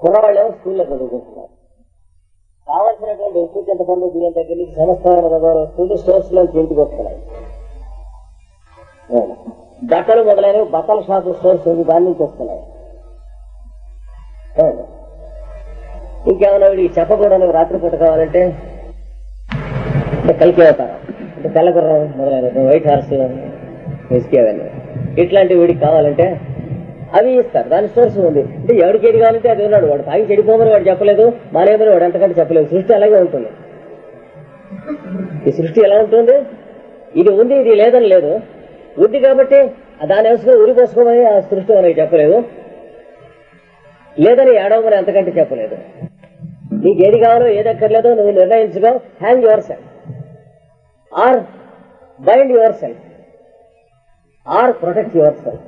కుర్రవాళ్ళు స్కూల్లో చదువుకుంటున్నారు. కావాల్సినటువంటి ఉప్పు చింతపండు దీని దగ్గర నుంచి సంస్థాన వస్తువులు స్టోర్స్లో ఇంటికి వస్తున్నాయి. బట్టలు మొదలైనవి బట్టల షాపు స్టోర్స్ ఉంది దాని నుంచి వస్తున్నాయి. అవును. ఇంకేమైనా వీడికి చెప్పకూడదు రాత్రిపూట కావాలంటే అంటే కలికి అవుతారు అంటే తెల్లగుర్రం మొదలైన వైట్ హార్స్ విస్కీ ఇట్లాంటి వీడికి కావాలంటే అవి ఇస్తారు. దాని సోర్స్ ఉంది. అంటే ఎవరికి ఏది కావాలంటే అది ఉన్నాడు. వాడు తాగి చెడిపోమని వాడు చెప్పలేదు. మానేమని వాడు ఎంతకంటే చెప్పలేదు. సృష్టి అలాగే ఉంటుంది. ఈ సృష్టి ఎలా ఉంటుంది? ఇది ఉంది ఇది లేదని లేదు. ఉంది కాబట్టి దాని వేసుకుని ఉరిపోసుకోమని ఆ సృష్టి మనకి చెప్పలేదు. లేదని ఏడవమని అంతకంటే చెప్పలేదు. నీకు ఏది కావాలో ఏది అక్కర్లేదో నువ్వు నిర్ణయించుకో. Hang yourself or bind yourself or protect yourself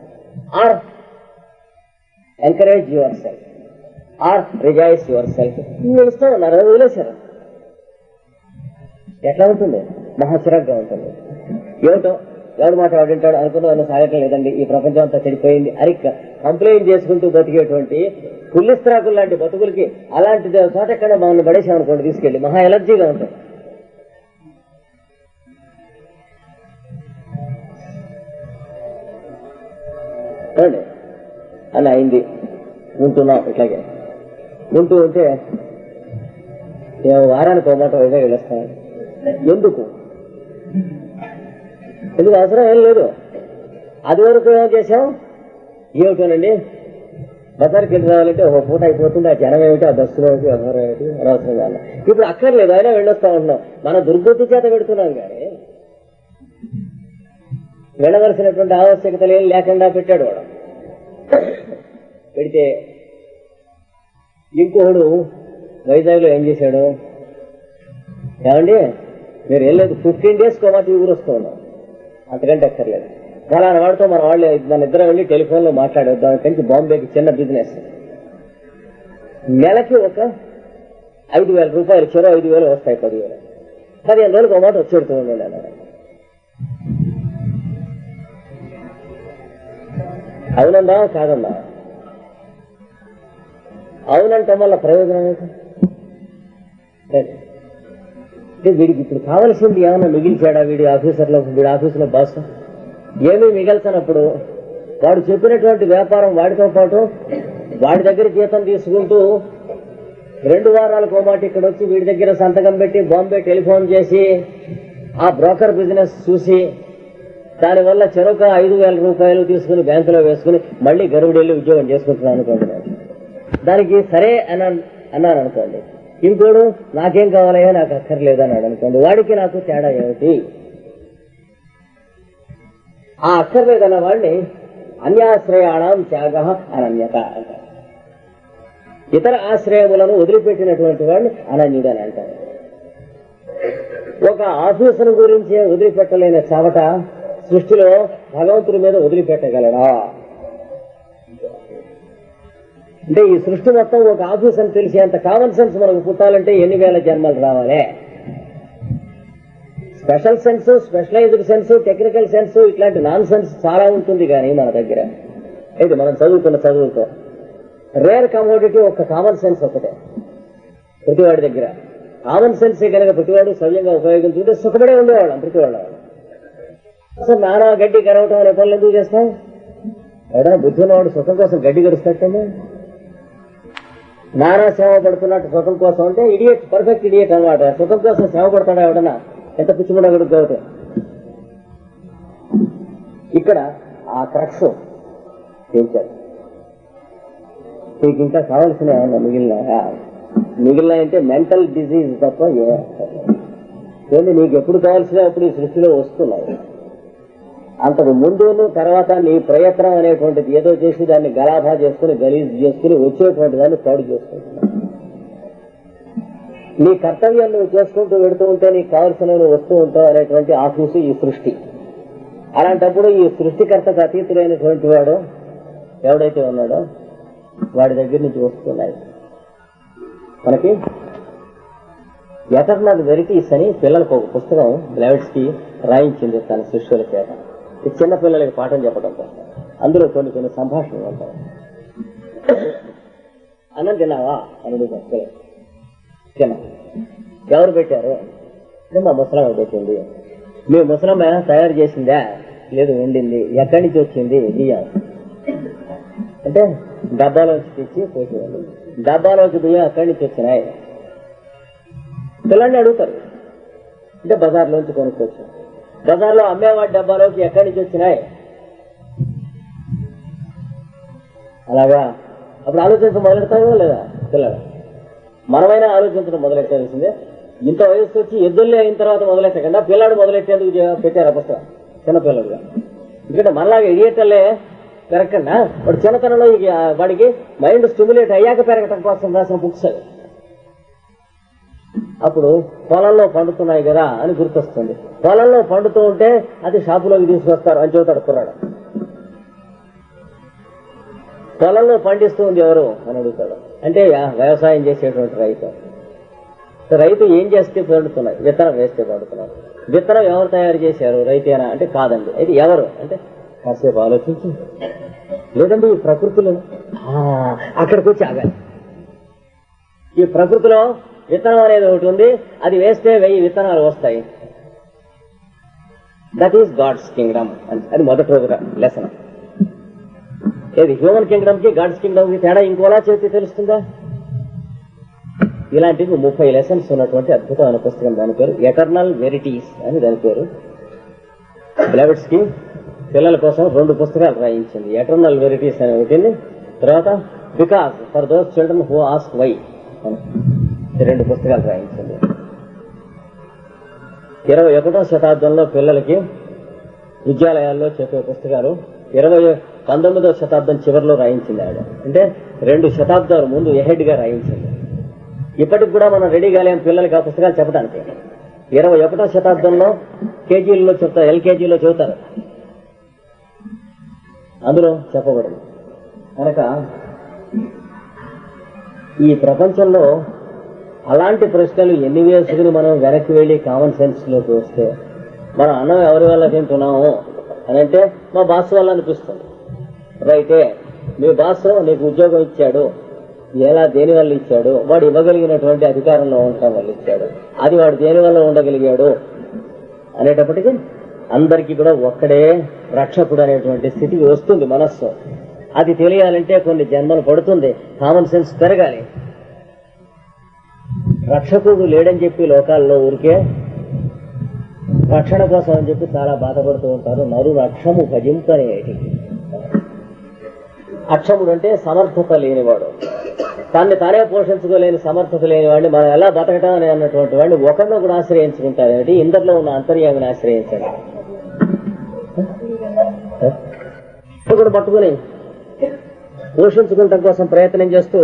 or encourage yourself or rejoice yourself మీ ఇష్టం ఉన్నారు అది వదిలేశారు ఎట్లా ఉంటుంది? మహాచిరాగ్గా ఉంటుంది. ఏమిటో ఎవరి మాట వాడింటాడు అనుకున్న వాళ్ళు సాగటం లేదండి. ఈ ప్రపంచం అంతా చెడిపోయింది. అని కంప్లైంట్ చేసుకుంటూ బతికేటువంటి పుల్లిస్త్రాకులు లాంటి బతుకులకి అలాంటి చోట ఎక్కడ మమ్మల్ని పడేసామనుకోండి తీసుకెళ్ళి. మహా ఎలర్జీగా ఉంటుంది చూడండి అని అయింది. ఉంటున్నాం ఇట్లాగే. ఉంటూ ఉంటే మేము వారానికి ఒక మాట వెళ్ళొస్తాను. ఎందుకు? ఎందుకు అవసరం ఏం లేదు. అది వరకు ఏం చేసాం ఏమిటోనండి బజార్కి వెళ్ళి రావాలంటే ఒక పూట అయిపోతుంది. ఆ జనం ఏమిటి? ఆ బస్సులు ఏమిటి? ఎవరు ఏమిటి? అనవసరం కాదు. ఇప్పుడు అక్కర్లేదు అయినా వెళ్ళొస్తా ఉంటున్నాం. మన దుర్గతి చేత పెడుతున్నాం కానీ వెళ్ళవలసినటువంటి ఆవశ్యకతలు ఏం లేకుండా పెట్టాడు వాడు. పెడితే ఇంకొకడు వైజాగ్లో ఏం చేశాడు? ఏమండి? మీరు వెళ్ళలేదు. ఫిఫ్టీన్ డేస్ కోమాటి ఊరు వస్తూ ఉన్నాం. అంతకంటే అక్కర్లేదు. ఫలానా వాడితో మన వాళ్ళు మన ఇద్దరం వెళ్ళి టెలిఫోన్లో మాట్లాడేద్దాం కంచి బాంబేకి చిన్న బిజినెస్ నెలకి ఒక ఐదు వేల రూపాయలు చెరో ఐదు వేలు వస్తాయి పదివేలు. పదిహేను రోజులకు ఒక మాట వచ్చేడుతూ ఉండండి అవునందా కాదందా అవునంటే వల్ల ప్రయోజనం అంటే వీడికి ఇప్పుడు కావలసింది ఏమైనా మిగిల్చాడా వీడి ఆఫీసర్లో వీడి ఆఫీసులో బాస్? ఏమీ మిగల్చనప్పుడు వాడు చెప్పినటువంటి వ్యాపారం వాడితో పాటు వాడి దగ్గర జీతం తీసుకుంటూ రెండు వారాల కోమాటి ఇక్కడ వచ్చి వీడి దగ్గర సంతకం పెట్టి బాంబే టెలిఫోన్ చేసి ఆ బ్రోకర్ బిజినెస్ చూసి దానివల్ల చెరొక ఐదు వేల రూపాయలు తీసుకుని బ్యాంకులో వేసుకుని మళ్ళీ గరువుడు వెళ్ళి ఉద్యోగం చేసుకుంటున్నాను అనుకోండి దానికి సరే అని అన్నాను అనుకోండి. ఇంకోడు నాకేం కావాలయ్యా నాకు అక్కర్లేదు అన్నాడు అనుకోండి. వాడికి నాకు తేడా ఏమిటి? ఆ అక్కర్లేదన్న వాడిని అన్యాశ్రయాణం త్యాగ అనన్యత అంటారు. ఇతర ఆశ్రయములను వదిలిపెట్టినటువంటి వాడిని అనన్యుడు అని అంటారు. ఒక ఆఫీసును గురించి వదిలిపెట్టలేని చావట సృష్టిలో భగవంతుడి మీద వదిలిపెట్టగలడా? అంటే ఈ సృష్టి మొత్తం ఒక ఆఫీస్ అని తెలిసేంత కామన్ సెన్స్ మనకు పుట్టాలంటే ఎన్ని వేల జన్మలు రావాలి? Special sense specialized sense technical sense ఇట్లాంటి నాన్ సెన్స్ చాలా ఉంటుంది కానీ మన దగ్గర. ఇది మనం చదువుకున్న చదువుతో రేర్ కమోడిటీ ఒక కామన్ సెన్స్ ఒకటే. ప్రతివాడి దగ్గర. కామన్ సెన్స్ కనుక ప్రతివాడు సవ్యంగా ఉపయోగించుకుంటే సుఖపడే ఉండేవాళ్ళం ప్రతివాడు అసలు నానా గడ్డి కరవటం అనే పనులు ఎందుకు చేస్తాం ఎవడైనా బుద్ధి సుఖం కోసం గడ్డి గడుస్తాటండి నానా సేవ పడుతున్నట్టు సుఖం కోసం అంటే ఇడియట్ పర్ఫెక్ట్ ఇడియట్ అనమాట సుఖం కోసం సేవ పడతాడా ఎవడన్నా? ఎంత పిచ్చిముడ గడుగుతావు ఇక్కడ ఆ క్రక్స్ పెంచారు నీకు ఇంకా కావాల్సిన ఏమన్నా మిగిలిన మిగిలిన అంటే మెంటల్ డిజీజ్ తప్ప ఏ నీకు ఎప్పుడు కావాల్సిన అప్పుడు ఈ సృష్టిలో వస్తున్నాయి. అంతకు ముందును తర్వాత నీ ప్రయత్నం అనేటువంటిది ఏదో చేసి దాన్ని గలాభా చేసుకుని గలీజ్ చేసుకుని వచ్చేటువంటి దాన్ని పాడు చేసుకుంటున్నావు. నీ కర్తవ్యం నువ్వు చేసుకుంటూ వెడుతూ ఉంటే నీకు కావలసినవి వస్తూ ఉంటావు అనేటువంటి ఆఫీసు ఈ సృష్టి. అలాంటప్పుడు ఈ సృష్టికర్తకు అతీతులైనటువంటి వాడు ఎవడైతే ఉన్నాడో వాడి దగ్గర నుంచి వస్తున్నాయి. మనకి ఎటర్నల్ వెరిటీస్ అని పిల్లలకు ఒక పుస్తకం కి రాయించింది తన శిష్యుల చేత చిన్న పిల్లలకి పాఠం చెప్పడం కోసం. అందులో కొన్ని కొన్ని సంభాషణలు ఉంటాయి. అన్నం తిన్నావా? అని పిల్లలు. తిన్నా. ఎవరు పెట్టారు? మా ముసలమ్మ పెట్టింది. మీ ముసలమ్మ తయారు చేసిందా? లేదు వండింది. ఎక్కడి నుంచి వచ్చింది? బియ్యం అంటే డబ్బాలోకి తెచ్చి పోసేవాళ్ళు డబ్బాలోకి బియ్యం ఎక్కడి నుంచి వచ్చినాయి? పిల్లల్ని అడుగుతారు. అంటే బజార్లోంచి కొనుక్కొచ్చారు. బజార్లో అమ్మేవాడి డబ్బాలోకి ఎక్కడి నుంచి వచ్చినాయి? అలాగా? అప్పుడు ఆలోచించడం మొదలెడతాయో లేదా? పిల్లలు. మనమైనా ఆలోచించడం మొదలెట్టాల్సిందే ఇంత వయసు వచ్చి ఎద్దుల్లే అయిన తర్వాత మొదలెట్టకుండా పిల్లాడు మొదలెట్టేందుకు పెట్టారు పుస్తకం. చిన్నపిల్లలుగా ఎందుకంటే మనలాగా ఇడియటల్లే పెరగకుండా వాడు చిన్నతనంలో వాడికి మైండ్ స్టిమ్యులేట్ అయ్యాక పెరగటం కోసం రాసిన బుక్స్ అవి. అప్పుడు పొలంలో పండుతున్నాయి కదా అని గుర్తొస్తుంది. పొలంలో పండుతూ ఉంటే అది షాపులోకి తీసుకొస్తారు అని చెబుతాడు కుర్రాడు. పొలంలో పండిస్తూ ఉంది ఎవరు? అని అడుగుతాడు. అంటే వ్యవసాయం చేసేటువంటి రైతు. రైతు ఏం చేస్తే పండుతున్నాయి? విత్తనం వేస్తే పండుతున్నారు విత్తనం ఎవరు తయారు చేశారు? రైతేనా? అంటే కాదండి. అయితే ఎవరు? అంటే కాసేపు ఆలోచించి. లేదండి ఈ ప్రకృతిలో. అక్కడికి వచ్చి ఆగాలి. ఈ ప్రకృతిలో విత్తనం అనేది ఒకటి ఉంది అది వేస్తే వెయ్యి విత్తనాలు వస్తాయి. దట్ ఈస్ గాడ్స్ కింగ్డమ్ అది మొదటి రోజు లెసన్ ఏది హ్యూమన్ కింగ్డమ్కి గాడ్స్ కింగ్డమ్కి తేడా ఇంకోలా చెబితే తెలుస్తుందా? ఇలాంటివి ముప్పై లెసన్స్ ఉన్నటువంటి అద్భుతమైన పుస్తకం. దాని పేరు ఎటర్నల్ వెరిటీస్ అని దాని పేరు. బ్లెవెట్స్కి పిల్లల కోసం రెండు పుస్తకాలు రాయించింది. ఎటర్నల్ వెరిటీస్ అని ఒకటి తర్వాత because for those children who ask why రెండు పుస్తకాలు రాయించింది ఇరవై ఒకటో శతాబ్దంలో పిల్లలకి విద్యాలయాల్లో చెప్పే పుస్తకాలు ఇరవై పంతొమ్మిదో శతాబ్దం చివరిలో రాయించింది ఆవిడ అంటే రెండు శతాబ్దాలు ముందు ఎహెడ్గా రాయించింది ఇప్పటికి కూడా మనం రెడీ కాలేం పిల్లలకి ఆ పుస్తకాలు చెప్పడానికి. ఇరవై ఒకటో శతాబ్దంలో కేజీల్లో చెప్తారు ఎల్కేజీలో చెబుతారు. అందులో చెప్పబడింది. కనుక ఈ ప్రపంచంలో అలాంటి ప్రశ్నలు ఎన్ని వేసుకుని మనం వెనక్కి వెళ్ళి కామన్ సెన్స్లోకి వస్తే మనం అన్నం ఎవరి వల్ల తింటున్నాము అని అంటే మా బాస్ వల్ల అనిపిస్తుంది. రైతే మీ బాస్ నీకు ఉద్యోగం ఇచ్చాడు ఎలా దేని వల్ల ఇచ్చాడు వాడు ఇవ్వగలిగినటువంటి అధికారంలో ఉండటం వల్ల ఇచ్చాడు అది వాడు దేని వల్ల ఉండగలిగాడు అనేటప్పటికీ అందరికీ కూడా ఒక్కడే రక్షకుడు అనేటువంటి స్థితికి వస్తుంది మనస్సు. అది తెలియాలంటే కొన్ని జన్మలు పడుతుంది కామన్ సెన్స్ పెరగాలి. రక్షకుడు లేడని చెప్పి లోకాల్లో ఊరికే రక్షణ కోసం అని చెప్పి చాలా బాధపడుతూ ఉంటారు. నరు రక్షము భజింపనేటి అక్షముడు అంటే సమర్థత లేనివాడు. తాన్ని తానే పోషించుకోలేని సమర్థత లేనివాడిని మనం ఎలా బతకటం అని అన్నటువంటి వాడిని ఒకరిని కూడా ఇందరిలో ఉన్న అంతర్యామిని ఆశ్రయించండి కూడా పట్టుకుని పోషించుకుంటాం కోసం ప్రయత్నం చేస్తూ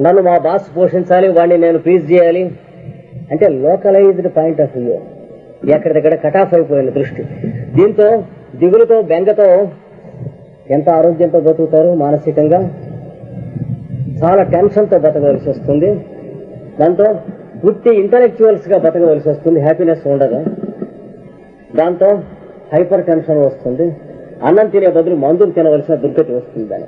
నన్ను మా బాస్ పోషించాలి వాడిని నేను ప్లీజ్ చేయాలి. అంటే లోకలైజ్డ్ పాయింట్ ఆఫ్ వ్యూ ఎక్కడిదక్కడ కటాఫ్ అయిపోయిన దృష్టి. దీంతో దిగులుతో బెంగతో ఎంత ఆరోగ్యంతో బతుకుతారు? మానసికంగా చాలా టెన్షన్తో బతకవలసి వస్తుంది. దాంతో పూర్తి ఇంటలెక్చువల్స్గా బతకవలసి వస్తుంది. హ్యాపీనెస్ ఉండదు. దాంతో హైపర్ టెన్షన్ వస్తుంది. అన్నం తినే బదులు మందులు తినవలసిన దుర్గతి వస్తుంది దాని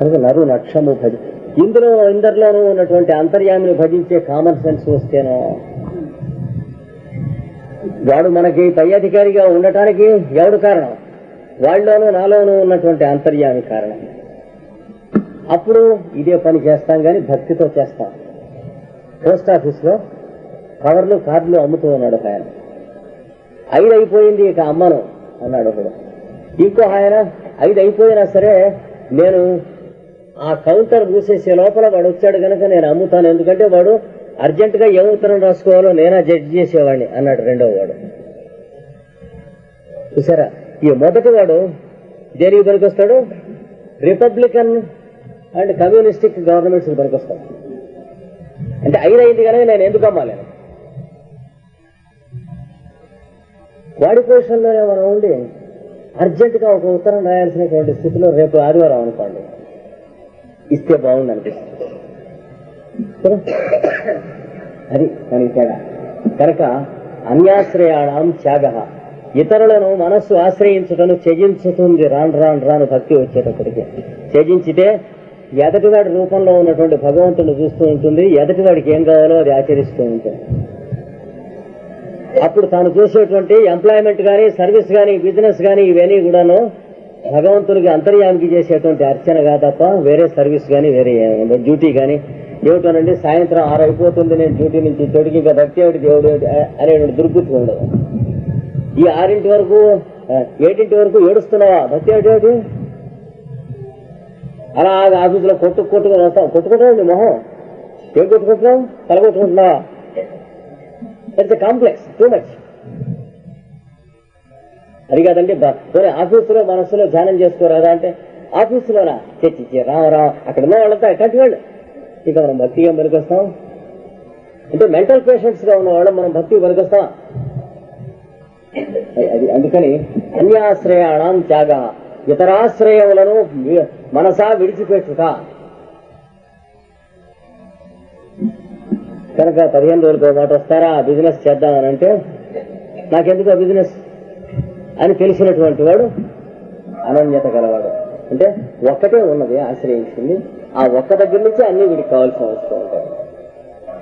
కనుక నరు నక్షము భజి ఇందులో ఇందరిలోనూ ఉన్నటువంటి అంతర్యామిని భజించే కామన్ సెన్స్ వస్తేనో వాడు మనకి పై అధికారిగా ఉండటానికి ఎవడు కారణం? వాళ్ళలోనూ నాలోనూ ఉన్నటువంటి అంతర్యామి కారణం. అప్పుడు ఇదే పని చేస్తాం కానీ భక్తితో చేస్తాం. పోస్ట్ ఆఫీస్లో కవర్లు కార్డులు అమ్ముతూ ఉన్నాడు ఒక ఆయన. ఐదు అయిపోయింది ఇక అమ్మను అన్నాడు ఒకడు. ఇంకో ఆయన ఐదు అయిపోయినా సరే నేను ఆ కౌంటర్ మూసేసే లోపల వాడు వచ్చాడు కనుక నేను అమ్ముతాను. ఎందుకంటే వాడు అర్జెంటుగా ఏ ఉత్తరం రాసుకోవాలో నేనా జడ్జి చేసేవాడిని అన్నాడు రెండో వాడు. చూసారా? ఈ మొదటి వాడు దేనికి పనికొస్తాడు? రిపబ్లికన్ అండ్ కమ్యూనిస్టిక్ గవర్నమెంట్స్ పనికొస్తాడు. అంటే ఐదు కనుక నేను ఎందుకు అమ్మాలి? వాడి పొజిషన్లోనే మనం ఉండి అర్జెంటుగా ఒక ఉత్తరం రాయాల్సినటువంటి స్థితిలో రేపు ఆదివారం అనుకోండి. ఇస్తే బాగుంది అనిపిస్తుంది అది దానికి తేడా. కనుక అన్యాశ్రయాణం త్యాగ. ఇతరులను మనస్సు ఆశ్రయించుటను త్యజించుతుంది రాను రాను రాను భక్తి వచ్చేటప్పటికి. త్యజించితే ఎదటివాడి రూపంలో ఉన్నటువంటి భగవంతుని చూస్తూ ఉంటుంది ఎదటివాడికి ఏం కావాలో అది ఆచరిస్తూ ఉంటుంది. అప్పుడు తాను చూసేటువంటి ఎంప్లాయ్మెంట్ కానీ సర్వీస్ కానీ బిజినెస్ కానీ ఇవన్నీ కూడాను భగవంతునికి అంతర్యానికి చేసేటువంటి అర్చనగా తప్ప వేరే సర్వీస్ కానీ వేరే డ్యూటీ కానీ ఏమిటోనండి సాయంత్రం ఆరు అయిపోతుంది నేను డ్యూటీ నుంచి చోటికి ఇంకా భక్తి ఏమిటి దేవుడు అనేటువంటి దుర్బుద్ధి ఉండదు. ఈ ఆరింటి వరకు ఏడింటి వరకు ఏడుస్తున్నావా? భక్తి ఏమిటి ఏమిటి? అలా ఆఫీసులో కొట్టు కొట్టుకుని వస్తాం కొట్టుకుంటామండి మొహం? ఏం కొట్టుకుంటున్నాం తల కొట్టుకుంటున్నావా? ఇట్స్ కాంప్లెక్స్ టూ మచ్ అది కాదండి ఆఫీసులో మనస్సులో ధ్యానం చేసుకోరాదా అంటే ఆఫీసులోనా? చర్చి రా రా అక్కడ ఉన్న వాళ్ళంతా ఎట్లాంటి వాళ్ళు. ఇక మనం భక్తిగా పనికొస్తాం అంటే మెంటల్ పేషెంట్స్గా ఉన్న వాళ్ళం మనం భక్తి పనికొస్తాం అది అందుకని అన్యాశ్రయాణం త్యాగ. ఇతరాశ్రయములను మనసా విడిచిపెట్టుట. కనుక పదిహేను రోజులకు మాట వస్తారా? బిజినెస్ చేద్దామని అంటే నాకెందుకు బిజినెస్? అని తెలిసినటువంటి వాడు అనన్యత గలవాడు. అంటే ఒక్కటే ఉన్నది ఆశ్రయించింది. ఆ ఒక్క దగ్గర నుంచి అన్ని వీడికి కావాల్సిన వస్తూ ఉంటాడు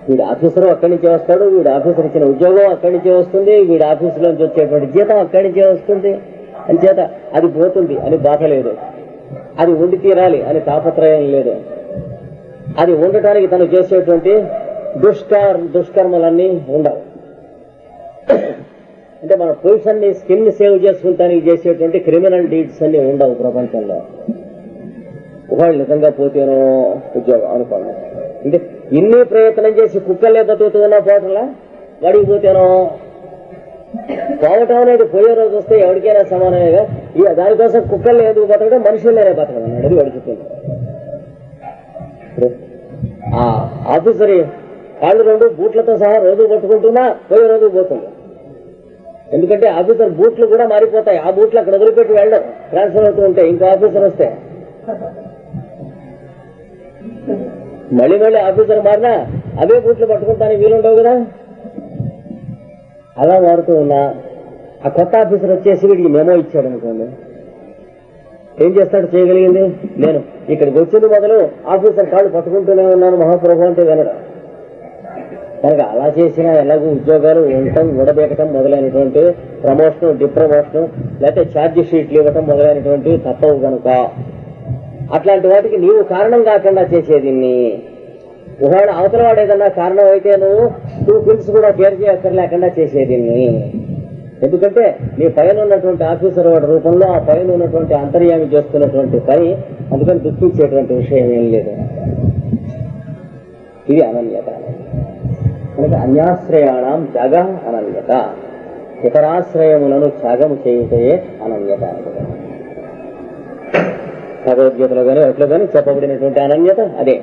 వీడి ఆఫీసర్ అక్కడి నుంచే వస్తాడు వీడి ఆఫీసర్ ఇచ్చిన ఉద్యోగం అక్కడి నుంచే వస్తుంది వీడి ఆఫీసులోంచి వచ్చేటువంటి జీతం అక్కడి నుంచే వస్తుంది. చేత అది పోతుంది అని బాధ లేదు. అది ఉండి తీరాలి అని తాపత్రయం లేదు. అది ఉండటానికి తను చేసేటువంటి దుష్కర్ దుష్కర్మలన్నీ ఉండవు. అంటే మన పొజిషన్ని స్కిన్ని సేవ్ చేసుకుంటానికి చేసేటువంటి క్రిమినల్ డీడ్స్ అన్ని ఉండవు ప్రపంచంలో. వాళ్ళు నిజంగా పోతేనో ఉద్యోగం అనుకోండి. అంటే ఇన్ని ప్రయత్నం చేసి కుక్కలే బతుకుతూ పోటలా? పోవటంలా వాడికి పోతేనో? పోవటం అనేది పోయే రోజు వస్తే ఎవరికైనా సమానమేగా ఇక దానికోసం కుక్కలు ఎందుకు బతకడం? మనుషుల్లోనే బతకడం అన్నాడు అది వాడు చెప్పింది. ఆ ఆఫీసర్ కాళ్ళు రెండు బూట్లతో సహా రోజు పట్టుకుంటున్నా పోయే రోజు పోతుంది. ఎందుకంటే ఆఫీసర్ బూట్లు కూడా మారిపోతాయి. ఆ బూట్లు అక్కడ వదిలిపెట్టి వెళ్ళడం. ట్రాన్స్ఫర్ అవుతూ ఉంటాయి ఇంకో ఆఫీసర్ వస్తే. మళ్ళీ మళ్ళీ ఆఫీసర్ మారినా అవే బూట్లు పట్టుకుంటానికి వీలుండవు కదా? అలా మారుతూ ఉన్నా ఆ కొత్త ఆఫీసర్ వచ్చేసి వీడికి మేమో ఇచ్చాడు అనుకోండి. ఏం చేస్తాడు? చేయగలిగింది? నేను. ఇక్కడికి వచ్చింది మొదలు ఆఫీసర్ కాళ్ళు పట్టుకుంటూనే ఉన్నాను. మహాప్రభు అంటే వినడం. కనుక అలా చేసినా ఎలాగో ఉద్యోగాలు ఉండటం విడబెట్టడం మొదలైనటువంటి ప్రమోషన్ డిప్రమోషన్ లేకపోతే ఛార్జ్ షీట్లు ఇవ్వటం మొదలైనటువంటివి తప్పవు కనుక అట్లాంటి వాటికి నీవు కారణం కాకుండా చేసేది ఒకవేళ అవతల వాడు ఏదన్నా కారణం అయితే నువ్వు టూ పిల్స్ కూడా కేర్ చేయక్కర్లేకుండా చేసేది ఎందుకంటే నీ పైన ఉన్నటువంటి ఆఫీసర్ వాడి రూపంలో ఆ పైన ఉన్నటువంటి అంతర్యామి చేస్తున్నటువంటి పని అందుకని దుఃఖించేటువంటి విషయం ఏం లేదు. ఇది అనన్యత. కనుక అన్యాశ్రయాణం త్యాగ అనన్యత. ఇతరాశ్రయములను త్యాగము చేయుటయే అనన్యత భగవద్గీతలో కానీ అట్లో కానీ చెప్పబడినటువంటి అనన్యత అదే.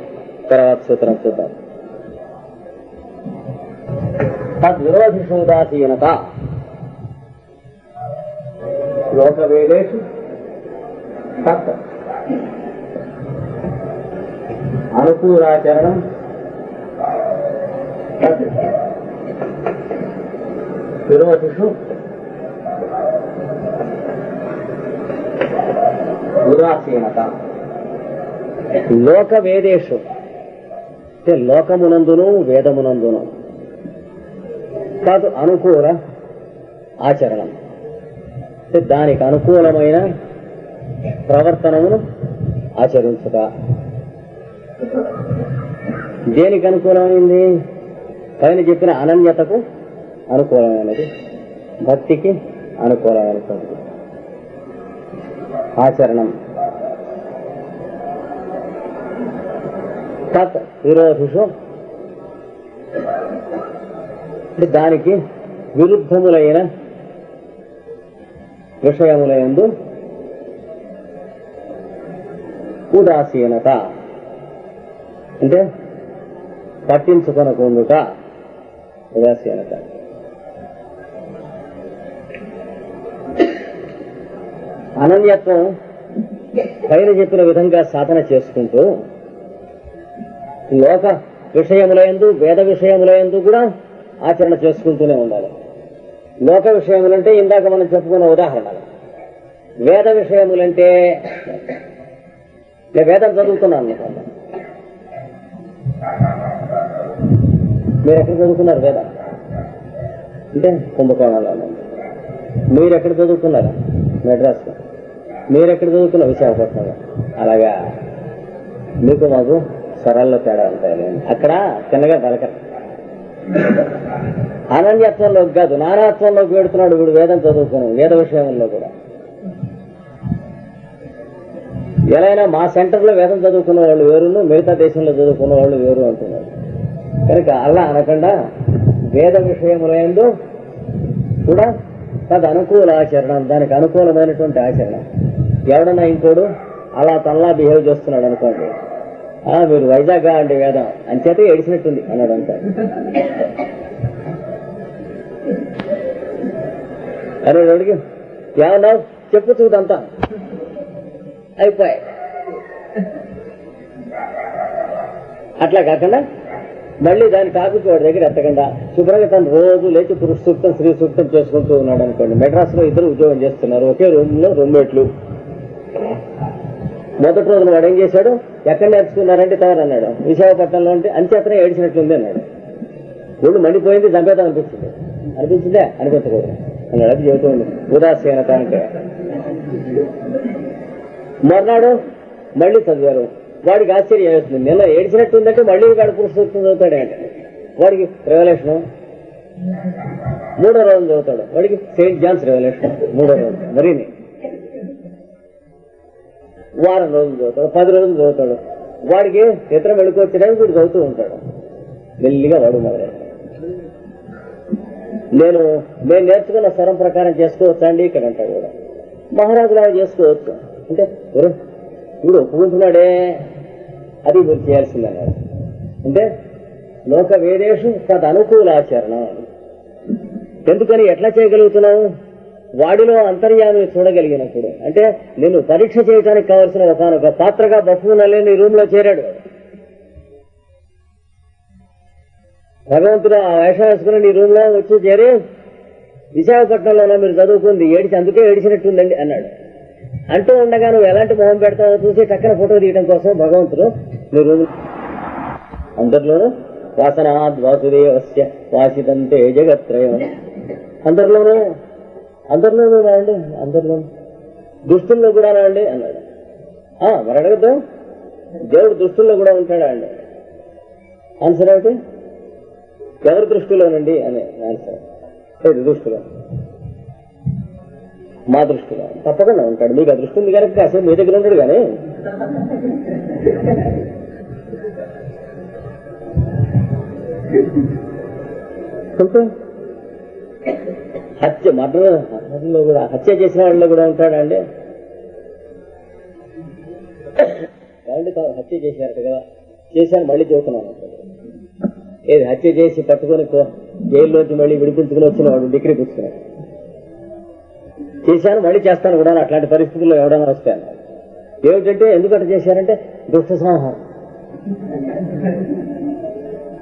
తర్వాత సూత్రం చూద్దాం. తద్విరోధిషు ఉదాసీనత లోకవేదేషు తత్. అనుకూలాచరణం Pero విరోధిషు ఉదాసీనత. లోక వేదేషు అంటే లోకమునందును వేదమునందును. కాదు అనుకూల ఆచరణం. అంటే దానికి అనుకూలమైన ప్రవర్తనమును ఆచరించుట. దేనికి అనుకూలమైంది? పైన చెప్పిన అనన్యతకు అనుకూలమైనది భక్తికి అనుకూలమైనటువంటి ఆచరణం. తత్ విరోధిషు. దానికి విరుద్ధములైన విషయములందు ఉదాసీనత. అంటే పట్టించుకొనకుండుట. ఉదాసీనత అనన్యత్వం పైన చెప్పిన విధంగా సాధన చేసుకుంటూ లోక విషయములందు వేద విషయములందు కూడా ఆచరణ చేసుకుంటూనే ఉండాలి. లోక విషయములంటే ఇందాక మనం చెప్పుకున్న ఉదాహరణలు. వేద విషయములంటే నేను వేదం చదువుతున్నాను. అనుకోండి మీరు ఎక్కడ చదువుకున్నారు వేదం? అంటే కుంభకోణంలో. మీరు ఎక్కడ చదువుకున్నారు? మెడ్రాస్లో. మీరు ఎక్కడ చదువుకున్నారు? విశాఖపట్నంలో. అలాగా. మీకు మాకు స్వరాల్లో తేడా ఉంటాయి అక్కడ చిన్నగా పలకరు అనన్యత్వంలోకి కాదు నానాత్వంలోకి పెడుతున్నాడు వీడు వేదం చదువుకుని వేద విషయంలో కూడా. ఎలా అయినా మా సెంటర్లో వేదం చదువుకున్న వాళ్ళు వేరును మిగతా దేశంలో చదువుకున్న వాళ్ళు వేరు అంటున్నారు. కనుక అలా అనకుండా వేద విషయములందు కూడా తద్ అనుకూల ఆచరణ దానికి అనుకూలమైనటువంటి ఆచరణ. ఎవడన్నా ఇంకోడు అలా తనలా బిహేవ్ చేస్తున్నాడు అనుకోండి ఆ మీరు వైజాగ్ అండి వేదం అంచేత ఎడిసినట్టుంది అన్నాడు అంతా అరే ఏమన్నావు? చెప్పు చూదంతా అయిపోయాయి. అట్లా కాకుండా మళ్ళీ దాని టాపిక్ వాడి దగ్గర ఎత్తకుండా శుభ్రంగా తను రోజు లేచి పురుష సూక్తం స్త్రీ సూక్తం చేసుకుంటూ ఉన్నాడు అనుకోండి. మెడ్రాస్లో ఇద్దరు ఉద్యోగం చేస్తున్నారు. ఒకే రూమ్లో రూమ్మేట్లు. మొదటి రోజున వాడు ఏం చేశాడు? ఎక్కడ నేర్చుకున్నారంటే తవరు అన్నాడు. విశాఖపట్నంలో ఉంటే అంచేతనే ఏడిచినట్లుంది అన్నాడు. ఒళ్ళు మండిపోయింది చంపేదా అనిపించింది. అనిపించిందే? అనిపించకూడదు అన్నాడు. అది చెబుతూ ఉంది. ఉదాసీనత అంటే. మర్నాడు మళ్ళీ చదివారు. వాడికి ఆశ్చర్యం వేస్తుంది నిన్న ఏడిచినట్టుందంటే మళ్ళీ వాడు పురుషోత్తం చదువుతాడు అంటే. వాడికి రెవల్యూషన్ మూడో రోజు చదువుతాడు. వాడికి సెయింట్ జాన్స్ రెవల్యూషన్ మూడో రోజు మరీని వారం రోజులు చదువుతాడు. పది రోజులు చదువుతాడు. వాడికి ఇతర వెళ్ళుకొచ్చడానికి వీడు చదువుతూ ఉంటాడు. మెల్లిగా వాడు మొదలైన నేను నేను నేర్చుకున్న స్వరం ప్రకారం చేసుకోవచ్చా అండి? ఇక్కడ అంటాడు కూడా మహారాజులాగా చేసుకోవచ్చు. అంటే వీడు ఒప్పుకుంటున్నాడే అది మీరు చేయాల్సిందన్నాడు అంటే లోక వేదేషు తద్ అనుకూలాచరణ ఎందుకని ఎట్లా చేయగలుగుతున్నావు? వాడిలో అంతర్యాన్ని చూడగలిగినప్పుడు. అంటే నేను పరీక్ష చేయడానికి కావలసిన ఒకనొక పాత్రగా బహునలే నీ రూమ్లో చేరాడు. భగవంతుడు ఆ వేషం వేసుకుని నీ రూమ్లో వచ్చి చేరి విశాఖపట్నంలోనే మీరు చదువుకుంది ఏడిచి అందుకే ఏడిచినట్టుందండి అన్నాడు. అంటూ ఉండగా నువ్వు ఎలాంటి మొహం పెడతావో చూసి చక్కని ఫోటో తీయడం కోసం భగవంతుడు నీ అందరిలోనూ వాసనాద్వాసుదేవస్య వాసితంతే జగత్రయం. అందరిలోనూ అందరిలోనూ అండి అందరిలోనూ. దుస్తుల్లో కూడా అండి అన్నాడు. ఆ, మరి అడగద్దు? దేవుడు దుస్తుల్లో కూడా ఉంటాడా అండి? ఆన్సర్ ఏమిటి? ఎవరి దృష్టిలోనండి? అనే ఆన్సర్. లేదు దృష్టిలో? మా దృష్టిలో. తప్పకుండా ఉంటాడు. మీకు ఆ దృష్టి ఉంది కనుక అసలు మీ దగ్గర ఉంటాడు కానీ. హత్య మర్డర్ మర్డర్లో కూడా హత్య చేసిన వాళ్ళలో కూడా ఉంటాడండి కాబట్టి తాను హత్య చేశారట కదా. చేశాను మళ్ళీ చెబుతున్నాను. ఏది హత్య చేసి పట్టుకొని జైల్లోంచి మళ్ళీ విడిపించుకుని వచ్చిన వాడు డిగ్రీ పుచ్చుకున్నాడు చేశాను మళ్ళీ చేస్తాను కూడా అట్లాంటి పరిస్థితుల్లో ఎవడైనా వస్తాను ఏమిటంటే ఎందుకంటే చేశారంటే దుష్ట సంహారం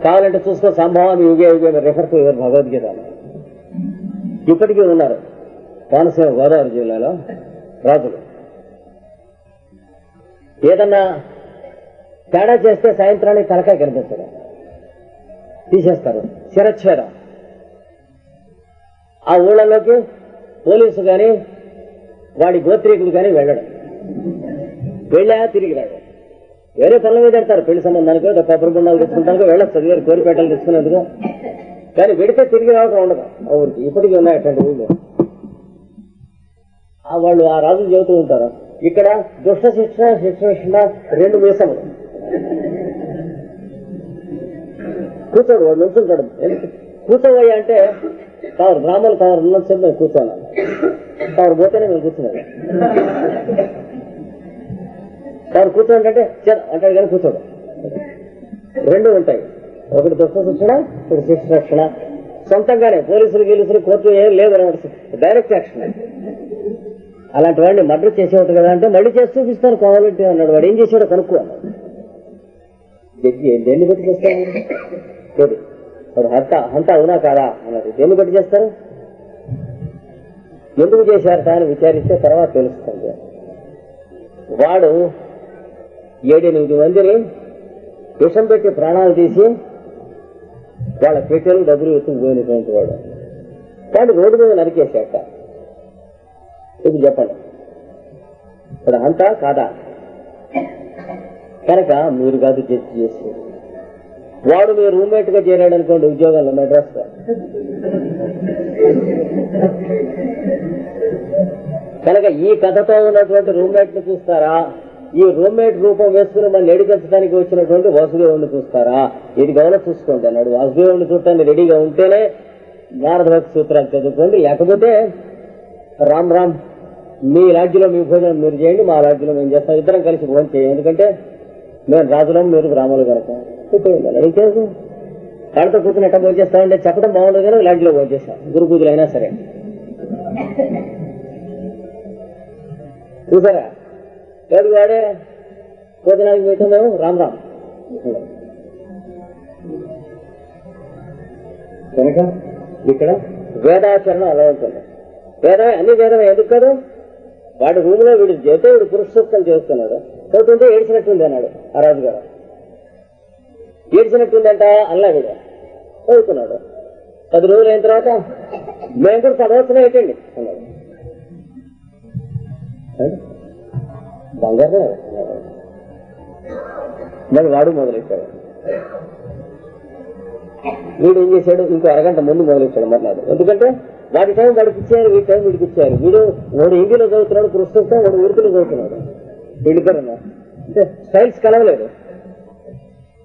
కావాలంటే చూసుకో సంభవాన్ని యుగే యుగే రిఫర్ టు యువర్ భగవద్గీత. ఇప్పటికీ ఉన్నారు కోనసీమ గోదావరి జిల్లాలో రాజులు. ఏదన్నా తేడా చేస్తే సాయంత్రానికి తలకాయ కనిపించడం తీసేస్తారు. శిరచ్ఛేదం. ఆ ఊళ్ళలోకి పోలీసు కానీ వాడి గోత్రీకులు కానీ వెళ్ళడం. వెళ్ళా తిరిగి రాడు వేరే పనుల మీద పెడతారు పెళ్ళి సంబంధానికి లేదా కొబ్బరి బొండాలు తెచ్చుకుంటానికి వెళ్ళొచ్చు వేరే కోరిపేటలు తీసుకునేందుకు కానీ వెడితే తిరిగి రావడం ఉండదు. ఆ ఊరికి ఇప్పటికీ ఉన్నాయి అటువంటి ఊళ్ళు. ఆ వాళ్ళు ఆ రాజులు చెబుతూ ఉంటారు ఇక్కడ దుష్ట శిక్షణ శిక్షణ రెండు మీసములు కూర్చోడు వాడు నుంచుంటాడు కూర్చోవయ్యా అంటే కావరు బ్రాహ్మణులు కావరు ఉన్నంతసేపు మేము కూర్చోన్నాను కావరు పోతేనే మేము కూర్చున్నాడు కావరు కూర్చోంటే అంటే అంటాడు కానీ కూర్చోడు. రెండు ఉంటాయి. ఒకటి దుష్ట శిక్షణ ఒకటి శిక్ష రక్షణ. సొంతంగానే పోలీసులు గెలుసులు కోర్టు ఏం లేదు డైరెక్ట్ యాక్షన్. అలాంటి వాడిని మర్డర్ చేసేవాడు కదా అంటే మళ్ళీ చేసి చూపిస్తాను కావాలంటే అన్నాడు. వాడు ఏం చేశాడో కనుక్కో అన్నాడు జడ్జి దేన్ని బట్టి చేస్తారు వాడు హంత హంత అవునా కాదా అన్నది. దేన్ని బట్టి చేస్తారు? ఎందుకు చేశారట అని విచారిస్తే తర్వాత తెలుస్తుంది. వాడు ఏడెనిమిది మందిని విషం పెట్టి ప్రాణాలు తీసి వాళ్ళ పెట్టెలు డబ్బులు ఎత్తుకుపోయినటువంటి వాడు. వాడు రోడ్డు మీద నరికేశాక ఇది చెప్పండి. ఇప్పుడు అంతా కాదా? కనుక మీరు కాదు జడ్జి చేసి వాడు మీ రూమ్మేట్గా చేరాడు అనుకోండి ఉద్యోగంలో మెడ్రాస్ కనుక ఈ కథతో ఉన్నటువంటి రూమ్మేట్ని చూస్తారా? ఈ రూమ్మేట్ రూపం వేసుకుని మళ్ళీ ఎడిపించడానికి వచ్చినటువంటి వాసుదేవుడిని చూస్తారా? ఇది గమనం చూసుకోండి అన్నాడు. వాసుదేవుడిని చూడటానికి రెడీగా ఉంటేనే భారతభక్తి సూత్రాలు చదువుకోండి. లేకపోతే రామ్ రామ్ మీ రాజ్యంలో మీ భోజనం మీరు చేయండి మా రాజ్యంలో మేము చేస్తాం. ఇద్దరం కలిసి భోజనం చేయండి. ఎందుకంటే మేము రాజులం మీరు బ్రాహ్మణులు కనుక. అయిపోయింది. ఇంకేం కాళ్ళతో కూర్చుని ఎట్ట భోజనం చేస్తామంటే చెప్పడం బాగుండదు కానీ లాడ్జిలో భోజనం చేస్తాం. గురు పూజలు అయినా సరే. చూసారా? లేదు వాడే? భోజనానికి పోతాం మేము రామ్ రామ్. కనుక ఇక్కడ? వేదాచరణ అలా ఉంటుంది. వేదమే అన్ని వేదమే. ఎందుకు కాదు? వాడి రూమ్లో వీడు చేస్తే వీడు పురుషోత్తం చేస్తున్నాడు. పోతుంటే ఏడ్చినట్టుంది అన్నాడు ఆ రాజుగారు. ఏడ్చినట్టుందంట అల్లా వీడు. చదువుతున్నాడు పది రోజులు అయిన తర్వాత మేము కూడా చదవచ్చునే ఏంటండి? అన్నాడు. బంగారు మరి వాడు మొదలెట్టాడు. వీడు ఏం చేశాడు? ఇంకో అరగంట ముందు మొదలెట్టాడు మర్నాడు. ఎందుకంటే వాడి టైం వాడికి ఇచ్చారు వీడి టైం వీడికి ఇచ్చారు. వీడు వాడు హిందీలో చదువుతున్నాడు పుస్తకం వాడు ఉరుకులో చదువుతున్నాడు. వీళ్ళిద్దరు అంటే స్టైల్స్ కలవలేదు.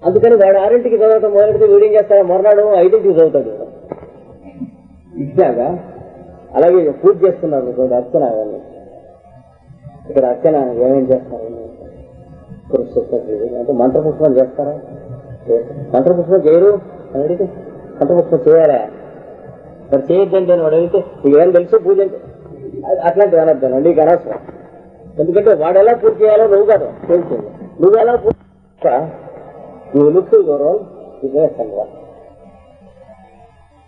అందుకని వాడు ఆరింటికి చదవటం మొదలెడితే వీడు ఏం చేస్తాడు? మర్నాడు ఐదింటికి చదువుతాడు. ఇచ్చాగా? అలాగే పూజ చేస్తున్నారు అనుకోండి అర్చన ఇక్కడ అర్చన ఏమేం చేస్తారు? అంటే మంత్రపుష్పం చేస్తారా? మంత్రపుష్పం చేయరు? అని అడిగితే మంత్రపుష్పం చేయాలా? మరి చేయొద్దంటే వాడు అడిగితే నీకు తెలుసు పూజ అంటే? అట్లాంటివి అనొద్దాను నీకు అనవసరం. ఎందుకంటే వాడు ఎలా పూజ చేయాలో నువ్వు కాదు. తెలుసు నువ్వు ఎలా పూజ నువ్వు లుక్కు గౌరవం విజయస్తంగా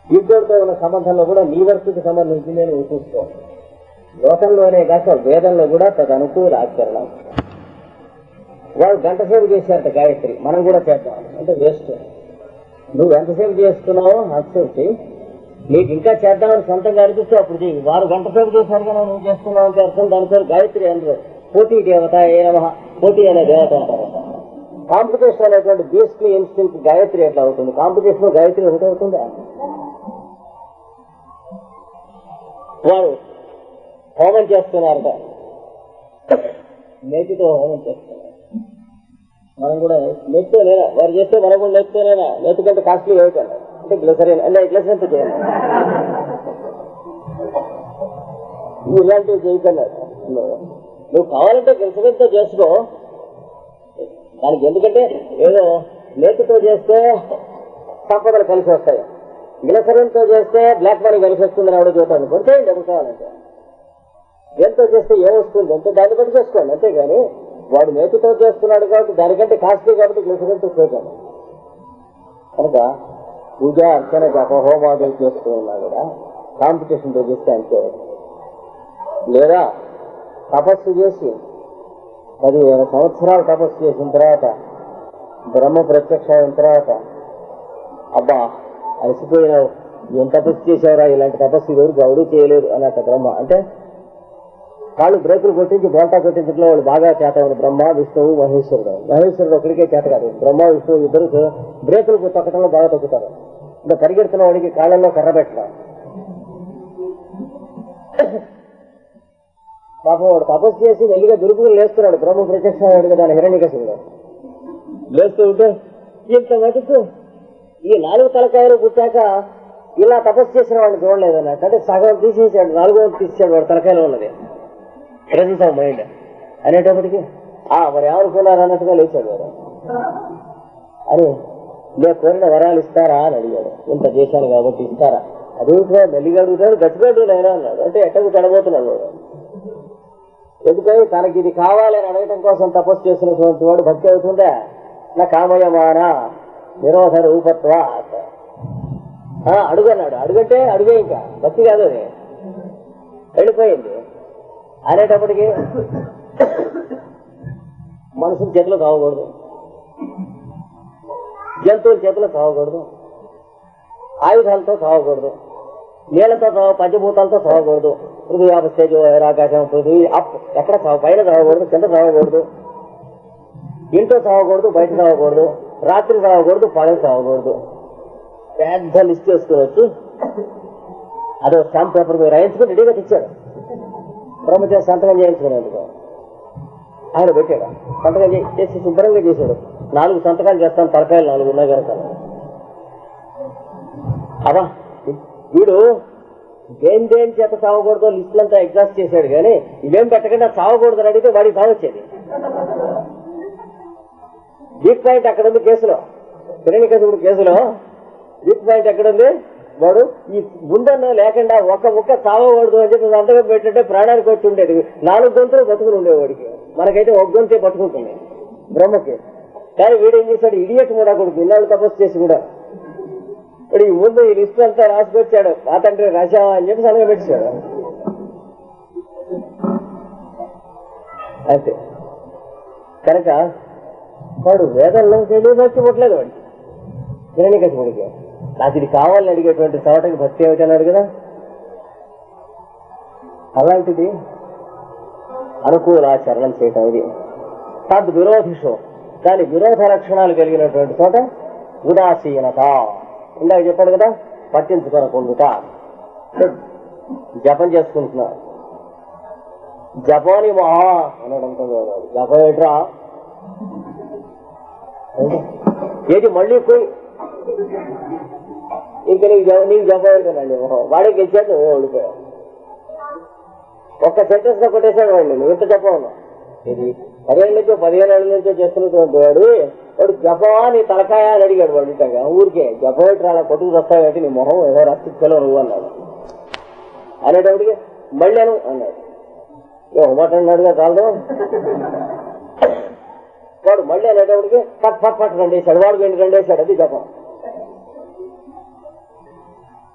ఇద్దరితో ఉన్న సంబంధంలో కూడా నీ వర్క్కి సంబంధించి నేను చూసుకో లోకంలోనే కాక వేదంలో కూడా తద అనుకూల ఆచరణ. వాళ్ళు గంట సేపు చేశారట గాయత్రి మనం కూడా చేద్దాం. అంటే వేస్ట్. నువ్వు ఎంతసేపు చేస్తున్నావో అంతసేపు నీకు ఇంకా చేద్దామని సొంతంగా అనిపిస్తే అప్పుడు చెయ్యి. వారు గంట సేపు చేశారు కానీ నువ్వు చేస్తున్నావు అంటే అర్థం. దాని పేరు గాయత్రి అందరూ పోటీ దేవత ఏ నమ? పోటీ అనే దేవత అంటారు. కాంపిటీషన్ అనేటువంటి బేసిక్లీ ఇన్స్టింక్ట్ గాయత్రి ఎట్లా అవుతుంది? కాంపిటీషన్ గాయత్రి ఒకటి అవుతుందా? వారు హోమం చేస్తున్నారట. నేతితో హోమం చేస్తున్నారు మనం కూడా నేతితో లేదా వారు చేస్తే మనం కూడా నేతితోనేనా నేతి కంటే కాస్ట్లీ అవుతాను అంటే గ్లసరీన్. అంటే గ్లసరీన్తో చేయాలి నువ్వు ఇలాంటివి చేయకన్నాడు. నువ్వు కావాలంటే గ్లసరీన్తో చేసుకో దానికి ఎందుకంటే ఏదో నేతితో చేస్తే సంపదలు కలిసి వస్తాయి. గ్లసరీన్తో చేస్తే బ్లాక్ మనీ కలిసి వస్తుందని ఎవడో చూస్తాను కొంటే డబ్బు కావాలంటే ఎంతో చేస్తే ఏమొస్తుంది? అంటే దాన్ని బట్టి చేసుకోండి అంతేగాని వాడు నేతితో చేస్తున్నాడు కాబట్టి దానికంటే కాస్ట్లీ కాబట్టి గ్లసరీన్తో చేయగలరు కనుక పూజ అర్చన జప హోమాదులు చేస్తూ ఉన్నా కూడా కాంపిటీషన్తో చేస్తే అంతే. లేదా తపస్సు చేసి పదివేల సంవత్సరాలు తపస్సు చేసిన తర్వాత బ్రహ్మ ప్రత్యక్ష అయిన తర్వాత అబ్బా అలసిపోయినావు. ఏం తపస్సు చేశావురా? ఇలాంటి తపస్సు ఎవరికి ఎవరూ చేయలేదు అన్నట్టు బ్రహ్మ. అంటే వాళ్ళు బ్రేకులు కొట్టించి బోల్టా కొట్టించట్లో వాళ్ళు బాగా చేత ఉంది బ్రహ్మ విష్ణువు మహేశ్వరుడు. మహేశ్వరుడు ఒకరికే చేత కాదు. బ్రహ్మ విష్ణువు ఇద్దరు బ్రేకులు తొక్కటంలో బాగా తొక్కుతారు. ఇంకా పరిగెడుతున్న వాడికి కాళ్ళల్లో కర్ర పెట్టడం. పాపం వాడు తపస్సు చేసి వెళ్ళిగా దురుపులు లేస్తున్నాడు. బ్రహ్మ ప్రత్యక్షం కదా హిరణ్యకశివుడు. లేస్తూ ఉంటే ఇంత మటుకు ఈ నాలుగు తలకాయలు పుట్టాక ఇలా తపస్సు చేసిన వాడిని చూడలేదు అన్నట్టు అంటే సగం తీసేసాడు నాలుగో తీసేసాడు వాడు తలకాయలో ఉన్నది. Presence of mind. అనేటప్పటికి ఆ మరి ఏమనుకున్నారు అన్నట్టుగా లేచాడు వాడు. అని నేను కోరిన వరాలు ఇస్తారా? అని అడిగాడు. ఇంత చేశాను కాబట్టి ఇస్తారా? అడుగుతున్నా మెల్లిగా అడుగుతాడు గట్టిగా నేను అన్నాడు. అంటే ఎట్టకు తడబోతున్నాడు వాడు? ఎందుకని తనకి ఇది కావాలని అడగటం కోసం తపస్సు చేసినటువంటి వాడు భక్తి అవుతుందా? నా కామయమాన నిరోధ రూపత్వ ఆ, అడుగు అన్నాడు అడుగంటే అడుగే ఇంకా. భక్తి కాదు అది. వెళ్ళిపోయింది. అనేటప్పటికి మనుషులు చేతులు కావకూడదు. జంతువుల చేతులు కావకూడదు. ఆయుధాలతో కావకూడదు. నీళ్ళతో చదవ పంచభూతాలతో చావకూడదు పృథ్వీ ఆకాశం పృథ్వీ అప్ ఎక్కడ పైన చావకూడదు కింద చావకూడదు ఇంట్లో చదవకూడదు బయట చావకూడదు రాత్రి చదవకూడదు పగలు చదవకూడదు పెద్ద లిస్ట్ చేసుకుని వచ్చి అదో స్టాంప్ పేపర్ మీరు రాయించుకుని రెడీగా తెచ్చాడు బ్రహ్మచారి సంతకం చేయించుకునేందుకు. ఆయన పెట్టాడు. సంతకం చేసి శుభ్రంగా చేశాడు. నాలుగు సంతకాలు చేస్తాను తలకాయలు నాలుగు ఉన్నాయి కనుక. అవా? వీడు దేని దేని చేత చావకూడదో లిస్టులంతా ఎగ్జాస్ట్ చేశాడు కానీ ఇవేం పెట్టకుండా చావకూడదు అని అడిగితే వాడికి చావచ్చేది వీక్ పాయింట్ అక్కడ ఉంది కేసులో? శ్రేణికసుడు కేసులో. వీక్ పాయింట్ ఎక్కడ ఉంది? వాడు ఈ ముందన్న లేకుండా ఒక ముక్క చావకూడదు అని చెప్పి సంతకం పెట్టంటే ప్రాణానికి వచ్చి ఉండేది. నాలుగు గొంతులు బతుకుని ఉండేవాడికి మనకైతే ఒక గొంతే బతుకుంటుంది బ్రహ్మకి. కానీ వీడు ఏం చేశాడు? ఇడియట్ కూడా కొడుకు ఇన్నాళ్ళు తపస్సు చేసి కూడా ఇప్పుడు ఈ ముందు ఈ లిస్ట్ అంతా రాసుకొచ్చాడు మా తండ్రి రాశావా అని చెప్పి సంతకం పెట్టాడు. అంతే కనుక వాడు వేదంలో తెలియవచ్చు పుట్టలేదు వాడికి. హిరణ్యకశిపుడికి నాకు ఇది కావాలని అడిగేటువంటి చోటకి భక్తి ఏమిటన్నాడు కదా? అలాంటిది అనుకూలాచరణం చేయటం ఇది. తద్ విరోధిషు దాని విరోధ లక్షణాలు కలిగినటువంటి చోట ఉదాసీనత. ఇందాక చెప్పాడు కదా పట్టించుకొనకుండుట. జపం చేసుకుంటున్నా. జపాని మహా అనడంతో జపం ఏట్రా? ఏంటి మళ్ళీ పోయి? ఇంకా నీకు జప- నీకు చెప్పాలండి వాడే గెలిచాడు నువ్వు ఓడిపోయావు. ఒక్క సెంటెన్స్లో కొట్టేశాడు వాడిని నువ్వు ఇంత జపం ఇది పదిహేను నుంచో పదిహేను ఏళ్ళ నుంచో చేస్తున్నటువంటి వాడు వాడు జపమా నీ తలకాయ అని అడిగాడు వాడు ఇంతగా ఊరికే జపం రాలా కొట్టుకు వస్తావు కాబట్టి నీ మొహం ఏదో రక్తిలో నువ్వు అన్నాడు. అనేటప్పటికి మళ్ళీ అను అన్నాడు. ఏ మాట అన్నాడుగా చాలదు? వాడు మళ్ళీ అనేటప్పటికి పట్ పట్ పట్ రెండేశాడు. వాడు రెండు రెండేశాడు. అది జపం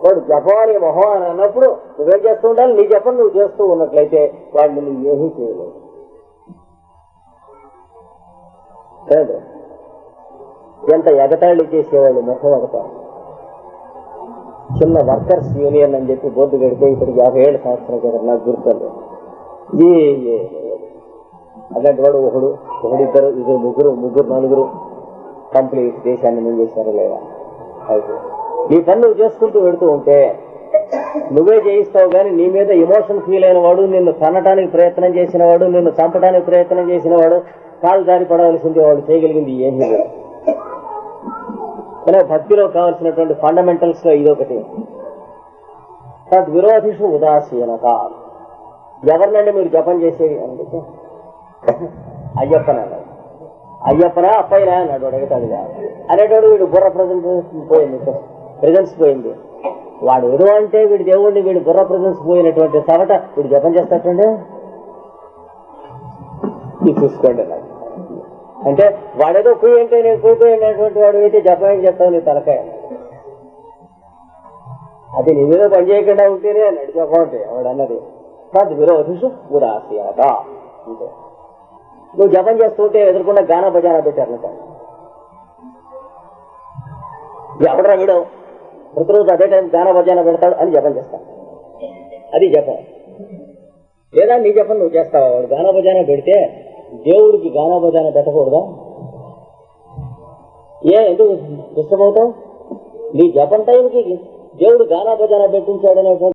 వాడు జపం అని మొహం అని అన్నప్పుడు నువ్వేం చేస్తూ ఉండాలి? నీ జపం నువ్వు చేస్తూ ఉన్నట్లయితే వాడిని నువ్వు ఏమీ చేయలేదు. ఎంత ఎగతాళి చేసేవాళ్ళు ముఖం ఒకట చిన్న వర్కర్స్ యూనియన్ అని చెప్పి బోర్డు పెడితే ఇప్పటికి యాభై ఏళ్ళ సంవత్సరం కదా నాకు గుర్తుంది. అలాంటి వాడు ఒకడు ఒకడిద్దరు ఇద్దరు ముగ్గురు ముగ్గురు నలుగురు కంప్లీట్ దేశాన్ని ముందేశారు లేదా. అయితే నీ పని నువ్వు చేసుకుంటూ పెడుతూ ఉంటే నువ్వే చేయిస్తావు కానీ నీ మీద ఎమోషన్ ఫీల్ అయిన వాడు నిన్ను తనటానికి ప్రయత్నం చేసిన వాడు నిన్ను చంపడానికి ప్రయత్నం చేసిన వాడు కాలు దారి పడవలసింది వాడు చేయగలిగింది ఏమీ లేదు. కానీ భక్తిలో కావాల్సినటువంటి ఫండమెంటల్స్లో ఇదొకటి. తద్ విరోధిషు ఉదాసీనత. ఎవరినండి మీరు జపం చేసేది? అని అయ్యప్పన అయ్యప్పన అన్నాడు అన్నాడు వాడు అనేటోడు వీడు బుర్ర ప్రజెన్స్ పోయింది. ప్రజెన్స్ పోయింది. వాడు ఏదో అంటే వీడి దేవుడిని వీడి బుర్ర ప్రజెన్స్ పోయినటువంటి సవట వీడు జపం చేస్తాటండి చూసుకోండి నాకు. అంటే వాడేదో కుయ్యి అంటే నేను కూయిపోయినటువంటి వాడు అయితే జపం ఏం చేస్తావు నీ తలకాయ. అది నీ మీద పని చేయకుండా ఉంటేనే అన్నాడు జపం అంటే వాడు అన్నది. తద్ విరోధిషు ఉదాసీనత అంతే. నువ్వు జపం చేస్తుంటే ఎదుర్కొన్న గాన భజాన పెట్టారు నీకు. ఎవడరా వీడు ప్రతిరోజు అదే టైం గాన భజాన పెడతాడు అని జపం చేస్తాడు. అది జపం లేదా నీ జపం నువ్వు చేస్తావా? వాడు గాన భజాన పెడితే దేవుడికి గాన పెట్టకూడదా? ఏ ఎందుకు డిస్టర్బ్ అవుతావు? నీ జపం టైంకి దేవుడు గానా పెట్టించాడనేటువంటి